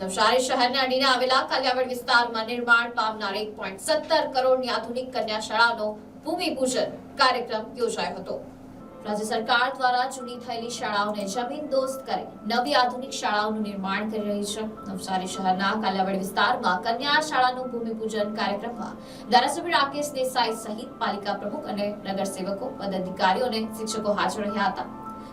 નવસારી શહેરને અડીને આવેલા કલ્યાવડ વિસ્તારમાં નિર્માણ પામનાર એક પોઈન્ટ સત્તર કરોડની આધુનિક કન્યા શાળાનો ભૂમિપૂજન કાર્યક્રમ યોજાયો હતો. રાજ્ય સરકાર દ્વારા જૂની થયેલી શાળાઓને જમીન દોસ્ત કરી નવી આધુનિક શાળાઓનું નિર્માણ કરી રહી છે. નવસારી શહેરના કાલાવડ વિસ્તારમાં કન્યા શાળાનું ભૂમિપૂજન કાર્યક્રમમાં ધારાસભ્ય રાકેશ દેસાઈ સહિત પાલિકા પ્રમુખ અને નગરસેવકો, પદાધિકારીઓ અને શિક્ષકો હાજર રહ્યા હતા.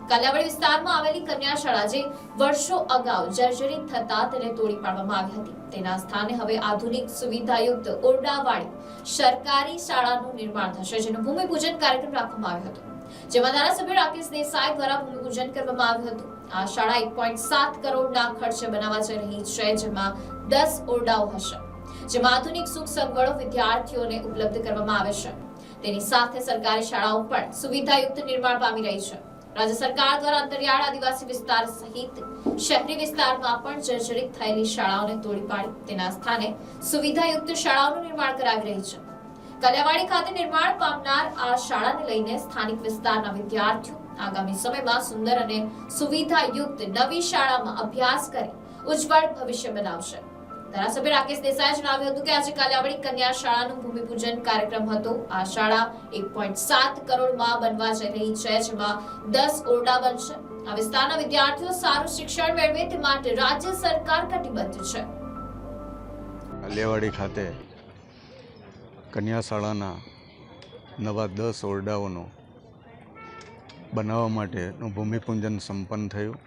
કાલિયાવાડ વિસ્તારમાં આવેલી કન્યા શાળા જે વર્ષો અગાઉ જર્જરિત થતા તેને તોડી પાડવામાં આવી હતી. તેના સ્થાને હવે આધુનિક સુવિધાયુક્ત ઓરડાવાળી સરકારી શાળાનું નિર્માણ થશે, જેનું ભૂમિપૂજન કાર્યક્રમ રાખવામાં આવ્યો હતો. જેમાં ધારાસભ્ય રાકેશ દેસાઈ દ્વારા ભૂમિપૂજન કરવામાં આવ્યું હતું. આ શાળા એક પોઈન્ટ સાત કરોડના ખર્ચે બનાવવા જઈ રહી છે, જેમાં દસ ઓરડાઓ હશે, જેમાં આધુનિક સુખ સગવડો વિદ્યાર્થીઓને ઉપલબ્ધ કરવામાં આવે છે. તેની સાથે સરકારી શાળાઓ પણ સુવિધાયુક્ત નિર્માણ પામી રહી છે. રાજ્ય સરકાર દ્વારા અંતરિયાળ આદિવાસી વિસ્તાર સહિત શહેરી વિસ્તારમાં પણ જર્જરિત થયેલી શાળાઓને તોડી પાડી તેના સ્થાને સુવિધાયુક્ત શાળાઓનું નિર્માણ કરાવી રહી છે. કલ્યાવાડી ખાતે નિર્માણ પામનાર આ શાળાને લઈને સ્થાનિક વિસ્તારના વિદ્યાર્થીઓ આગામી સમયમાં સુંદર અને સુવિધાયુક્ત નવી શાળામાં અભ્યાસ કરી ઉજ્જવળ ભવિષ્ય બનાવશે. ધારાસભ્ય રાકેશ દેસાઈએ જણાવ્યું હતું કે આજે આપણી કન્યા શાળાનું ભૂમિપૂજન કાર્યક્રમ હતો. આ શાળા એક પોઈન્ટ સાત કરોડમાં બનવા જઈ રહી છે, જેમાં દસ ઓરડા બનશે. આ વિસ્તારના વિદ્યાર્થીઓ સારું શિક્ષણ મેળવે તે માટે રાજ્ય સરકાર કટિબદ્ધ છે. કાલિયાવાડી ખાતે કન્યા શાળાના નવા દસ ઓરડાઓનું બનાવવા માટેનું ભૂમિપૂજન સંપન્ન થયું.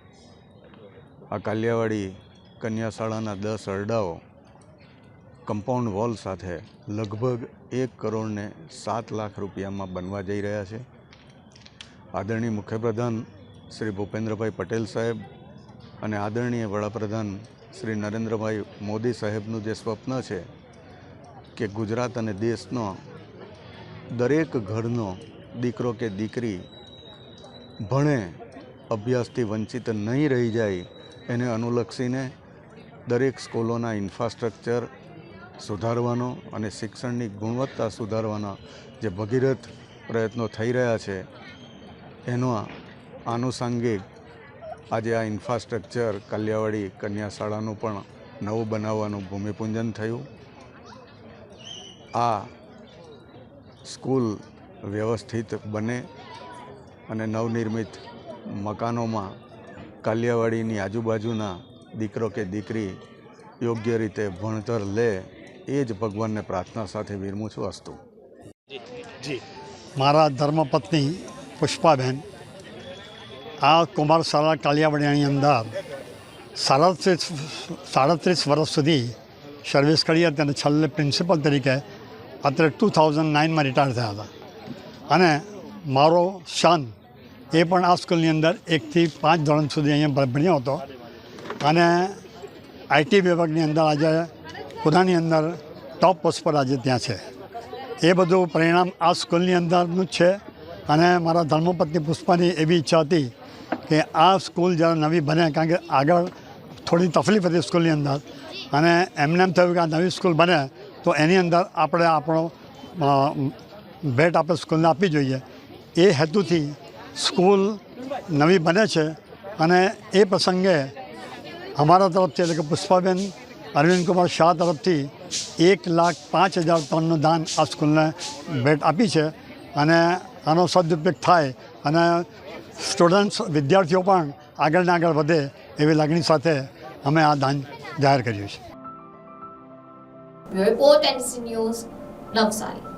આ કાલિયાવાડી કન્યા શાળાના દસ અરડાઓ કમ્પાઉન્ડ વોલ સાથે લગભગ એક કરોડને સાત લાખ રૂપિયામાં બનવા જઈ રહ્યા છે. આદરણીય મુખ્યપ્રધાન શ્રી ભૂપેન્દ્રભાઈ પટેલ સાહેબ અને આદરણીય વડાપ્રધાન શ્રી નરેન્દ્રભાઈ મોદી સાહેબનું જે સ્વપ્ન છે કે ગુજરાત અને દેશનો દરેક ઘરનો દીકરો કે દીકરી ભણે અભ્યાસથી વંચિત નહીં રહી જાય, એને અનુલક્ષીને દરેક સ્કૂલોના ઇન્ફ્રાસ્ટ્રક્ચર સુધારવાનો અને શિક્ષણની ગુણવત્તા સુધારવાના જે ભગીરથ પ્રયત્નો થઈ રહ્યા છે, એનો આનુષાંગિક આજે આ ઇન્ફ્રાસ્ટ્રક્ચર કલ્યાવાડી કન્યા શાળાનું પણ નવું બનાવવાનું ભૂમિપૂજન થયું. આ સ્કૂલ વ્યવસ્થિત બને અને નવનિર્મિત મકાનોમાં કાલિયાવાડીની આજુબાજુના દીકરો કે દીકરી યોગ્ય રીતે ભણતર લે, એ જ ભગવાનને પ્રાર્થના સાથે વિરમું છું અસ્તુ. જી. મારા ધર્મપત્ની પુષ્પાબેન, આ કુમાર શાળા કાલિયાવાડિયાની અંદર સાડત્રીસ સાડત્રીસ વર્ષ સુધી સર્વિસ કરી હતી અને છેલ્લે પ્રિન્સિપલ તરીકે અત્યારે ટુ થાઉઝન્ડ નાઇનમાં રિટાયર થયા હતા. અને મારો શાન એ પણ આ સ્કૂલની અંદર એકથી પાંચ ધોરણ સુધી અહીંયા ભણ્યો હતો. અને આઈટી વિભાગની અંદર આજે ખુદાની અંદર ટોપ પોસ્ટ પર આજે ત્યાં છે. એ બધું પરિણામ આ સ્કૂલની અંદરનું જ છે અને મારા ધર્મપત્ની પુષ્પાની એવી ઈચ્છા હતી કે આ સ્કૂલ જ્યારે નવી બને, કારણ કે આગળ થોડી તકલીફ હતી સ્કૂલની અંદર અને એમને એમ થયું કે આ નવી સ્કૂલ બને તો એની અંદર આપણે આપણો ભેટ આપણે સ્કૂલને આપવી જોઈએ. એ હેતુથી સ્કૂલ નવી બને છે અને એ પ્રસંગે અમારા તરફથી એટલે કે પુષ્પાબેન, અરવિંદ કુમાર શાહ તરફથી એક લાખ પાંચ હજાર ટનનું દાન આ સ્કૂલને ભેટ આપી છે અને આનો સદુપયોગ થાય અને સ્ટુડન્ટ્સ, વિદ્યાર્થીઓ પણ આગળ ને આગળ વધે એવી લાગણી સાથે અમે આ દાન જાહેર કર્યું છે. નવસારી